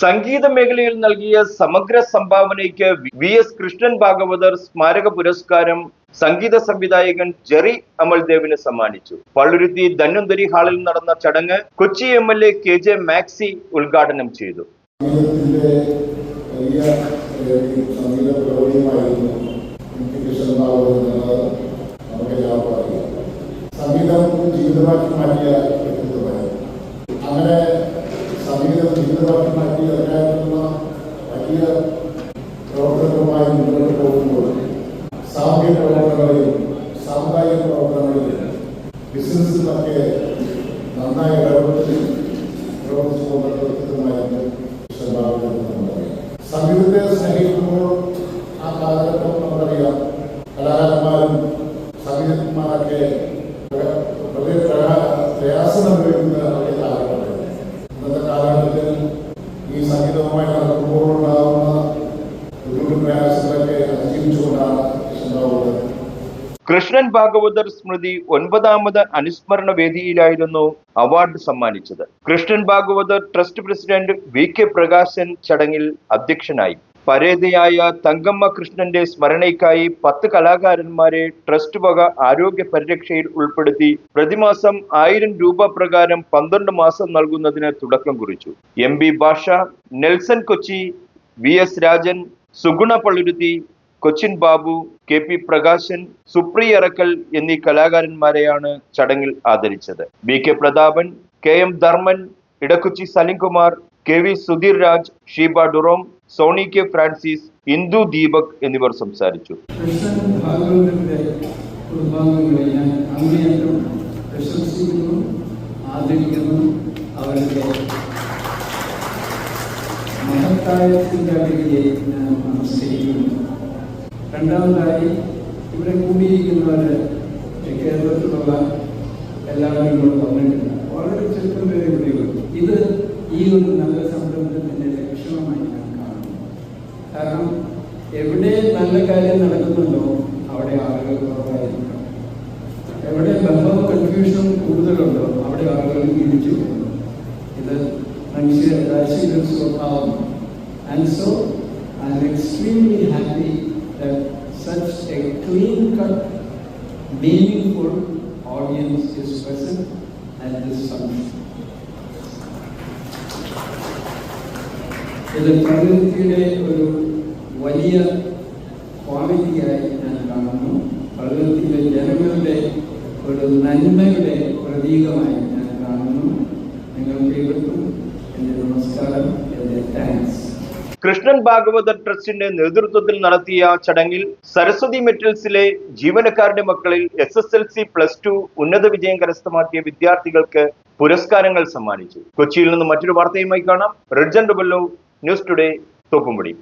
സംഗീത മേഖലയിൽ നൽകിയ സമഗ്ര സംഭാവനയ്ക്ക് വി എസ് കൃഷ്ണൻ ഭാഗവതർ സ്മാരക പുരസ്കാരം സംഗീത സംവിധായകൻ ജെറി അമൽദേവിന് സമ്മാനിച്ചു. പള്ളുരുത്തി ധന്വന്തരി ഹാളിൽ നടന്ന ചടങ്ങ് Kochi M L A K J Maxi ഉദ്ഘാടനം ചെയ്തു. സംഗീതം ജീവിതമാക്കി എനിക്ക് സാമൂഹിക പ്രവർത്തനങ്ങളിൽ സാമുദായിക പ്രവർത്തനങ്ങളിൽ ബിസിനസ്സിലൊക്കെ നന്നായി ഇടപെട്ട് പ്രവർത്തിച്ചു നമുക്കറിയാം സംഗീതത്തെ സ്നേഹിക്കുമ്പോൾ ആ കാലഘട്ടം നമുക്കറിയാം. കലാകാരന്മാരും സംഗീതന്മാരൊക്കെ വളരെ പ്രയാ- പ്രയാസം അനുഭവിക്കുന്ന ഒരു കാലഘട്ടം ഇന്നത്തെ കാലഘട്ടത്തിൽ ഈ സംഗീതവുമായി നടക്കുമ്പോൾ ഉണ്ടാകുന്ന ബുദ്ധിമുട്ട് പ്രയാസങ്ങളൊക്കെ അതിജീവിച്ചുകൊണ്ടാണ് കൃഷ്ണൻ ഭാഗവതർ സ്മൃതി ഒൻപതാമത് അനുസ്മരണ വേദിയിലായിരുന്നു അവാർഡ് സമ്മാനിച്ചത്. Krishnan Bhagavathar trust president V K Prakashan ചടങ്ങിൽ അധ്യക്ഷനായി. പരേതയായ തങ്കമ്മ കൃഷ്ണന്റെ സ്മരണയ്ക്കായി പത്ത് കലാകാരന്മാരെ ട്രസ്റ്റ് വക ആരോഗ്യ പരിരക്ഷയിൽ ഉൾപ്പെടുത്തി പ്രതിമാസം ആയിരം രൂപ പ്രകാരം പന്ത്രണ്ട് മാസം നൽകുന്നതിന് തുടക്കം കുറിച്ചു. M B Bhasha Nelson Kochi V S Rajan Suguna Palluruthy Cochin Babu K P Prakashan Supriya Arakkal എന്നീ കലാകാരന്മാരെയാണ് ചടങ്ങിൽ ആദരിച്ചത്. B K Prathapan K M Dharman Edakochi Salimkumar K V Sudheer Raj Sheeba Durom Sony K Francis Indu Deepak എന്നിവർ സംസാരിച്ചു. മഹത്തായ ചിന്താഗതിയെ ഞാൻ നമസ്കരിക്കുന്നു രണ്ടാമതായി ഇവിടെ കൂടിയിരിക്കുന്നവർ കേരളത്തിലുള്ള എല്ലാവരും കൂടെ പറഞ്ഞിട്ടുണ്ട് വളരെ ചെറുപ്പം പേരെ കൂടിയുള്ളൂ ഇത് ഈ ഒരു നല്ല സംരംഭത്തിന്റെ ലക്ഷണമായി ഞാൻ കാണുന്നു. കാരണം എവിടെ നല്ല കാര്യം നടക്കുന്നുണ്ടോ അവിടെ ആളുകൾ കുറവായിരിക്കണം. എവിടെ ബന്ധവും കൺഫ്യൂഷനും കൂടുതലുണ്ടോ അവിടെ ആളുകൾ തിരിച്ചു പോകുന്നു. ഇത് മനുഷ്യ രാശിയുടെ സ്വഭാവം. And so I'm extremely happy such a clean-cut, meaningful audience is present at this summit. ഇത് പ്രകൃതിയുടെ ഒരു വലിയ ക്വാളിറ്റിയായി ഞാൻ കാണുന്നു. പ്രകൃതിയിലെ ജനങ്ങളുടെ ഒരു നന്മയുടെ പ്രതീകമായി ഞാൻ കാണുന്നു. നിങ്ങൾക്ക് ഏവർക്കും എന്റെ നമസ്കാരം എന്റെ താങ്ക്സ് കൃഷ്ണൻ ഭാഗവത ട്രസ്റ്റിന്റെ നേതൃത്വത്തിൽ നടത്തിയ ചടങ്ങിൽ സരസ്വതി മെറ്റൽസിലെ ജീവനക്കാരുടെ മക്കളിൽ S S L C plus two ഉന്നത വിജയം കരസ്ഥമാക്കിയ വിദ്യാർത്ഥികൾക്ക് പുരസ്കാരങ്ങൾ സമ്മാനിച്ചു. കൊച്ചിയിൽ നിന്ന് മറ്റൊരു വാർത്തയുമായി കാണാം. റെഡ്ജൻ ഡുബല്ലോ ന്യൂസ് ടുഡേ തോപ്പുംപടി.